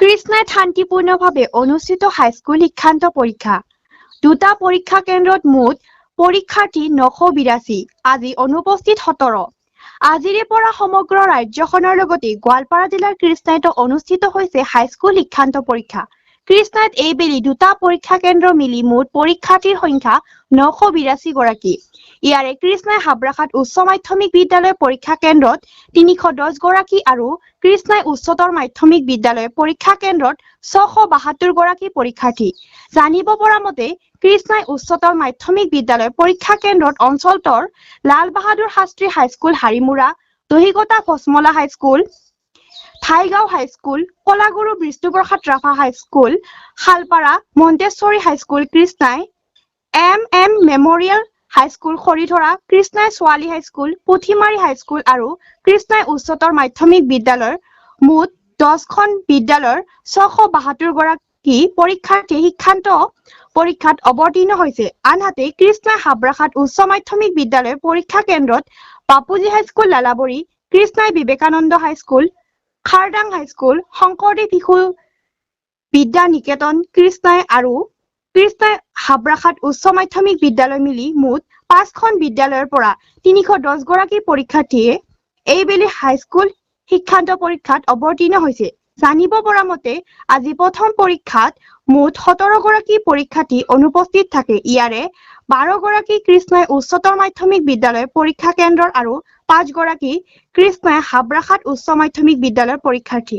কৃষ্ণাত শান্তিপূৰ্ণভাৱে অনুষ্ঠিত হাইস্কুল শিক্ষান্ত পৰীক্ষা। দুটা পৰীক্ষা কেন্দ্ৰত মুঠ পৰীক্ষাৰ্থী নশ বিৰাশী। আজি অনুপস্থিত সোতৰ। আজিৰে পৰা সমগ্ৰ ৰাজ্যখনৰ লগতে গোৱালপাৰা জিলাৰ কৃষ্ণাইতো অনুষ্ঠিত হৈছে হাইস্কুল শিক্ষান্ত পৰীক্ষা। কৃষ্ণাইত এইবেলি দুটা পৰীক্ষা কেন্দ্ৰ মিলি মুঠ পৰীক্ষাৰ্থীৰ সংখ্যা নশ বিৰাশী গৰাকী। ইয়াৰে কৃষ্ণাই হাবৰাখাত উচ্চ মাধ্যমিক বিদ্যালয় পৰীক্ষা কেন্দ্ৰত তিনিশ দহ গৰাকী আৰু কৃষ্ণাই উচ্চতৰ মাধ্যমিক বিদ্যালয় পৰীক্ষা কেন্দ্ৰত ছশ বাসত্তৰ গৰাকী পৰীক্ষাৰ্থী। জানিব পৰা মতে কৃষ্ণাই উচ্চতৰ মাধ্যমিক বিদ্যালয় পৰীক্ষা কেন্দ্ৰত অঞ্চলটোৰ Lal Bahadur Shastri high school Harimura Dahikata Bhasmala high school Thaigaon high school Kalaguru Bishnuprasad Rabha high school Salpara Manteswari high school Krishnai M M memorial high school Kharidhara Krishnai ছোৱালী হাইস্কুল পুথিমাৰী হাইস্কুল আৰু কৃষ্ণাই উচ্চতৰ মাধ্যমিক বিদ্যালয়ৰ মুঠ দহখন বিদ্যালয়ৰ ছশ বাসত্তৰ গৰাকী পৰীক্ষাৰ্থী শিক্ষান্ত পৰীক্ষাত অৱতীৰ্ণ হৈছে। আনহাতে কৃষ্ণাই হাবৰাখাত উচ্চ মাধ্যমিক বিদ্যালয়ৰ পৰীক্ষা কেন্দ্ৰত Bapuji high school Lalabari Krishnai Vivekananda high school Khardang high school Sankardev Shishu Vidya Niketan কৃষ্ণাই আৰু কৃষ্ণাই হাবৰাখাত উচ্চ মাধ্যমিক বিদ্যালয় মিলি মুঠ পাঁচখন বিদ্যালয়ৰ পৰা তিনিশ দহ পৰীক্ষাৰ্থীয়ে এইবেলি হাইস্কুল শিক্ষান্ত পৰীক্ষাত অৱতীৰ্ণ হৈছে। জানিব পৰা মতে, আজি প্ৰথম পৰীক্ষাত মুঠ সোতৰ গৰাকী পৰীক্ষাৰ্থী অনুপস্থিত থাকে। ইয়াৰে বাৰ গৰাকী কৃষ্ণাই উচ্চতৰ মাধ্যমিক বিদ্যালয় পৰীক্ষা কেন্দ্ৰৰ আৰু পাঁচ গৰাকী কৃষ্ণাই হাবৰাখাত উচ্চ মাধ্যমিক বিদ্যালয়ৰ পৰীক্ষাৰ্থী।